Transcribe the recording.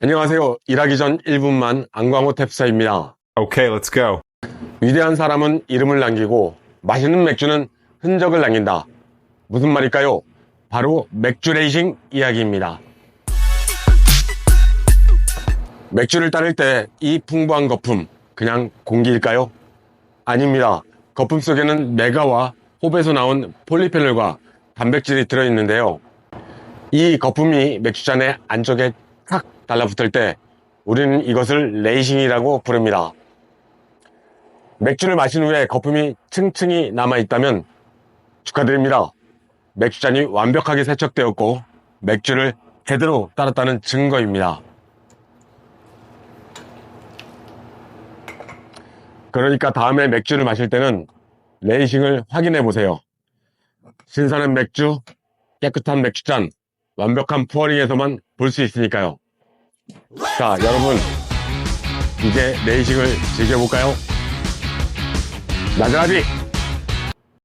안녕하세요. 일하기 전 1분만 안광호 탭사입니다. Okay, let's go. 위대한 사람은 이름을 남기고 맛있는 맥주는 흔적을 남긴다. 무슨 말일까요? 바로 맥주 레이싱 이야기입니다. 맥주를 따를 때 이 풍부한 거품, 그냥 공기일까요? 아닙니다. 거품 속에는 메가와 홉에서 나온 폴리페놀과 단백질이 들어있는데요. 이 거품이 맥주잔의 안쪽에 탁 달라붙을 때 우리는 이것을 레이싱이라고 부릅니다. 맥주를 마신 후에 거품이 층층이 남아있다면 축하드립니다. 맥주잔이 완벽하게 세척되었고 맥주를 제대로 따랐다는 증거입니다. 그러니까 다음에 맥주를 마실 때는 레이싱을 확인해 보세요. 신선한 맥주, 깨끗한 맥주잔, 완벽한 푸어링에서만 볼 수 있으니까요. 자, 여러분, 이제 레이싱을 즐겨볼까요? 나가라비!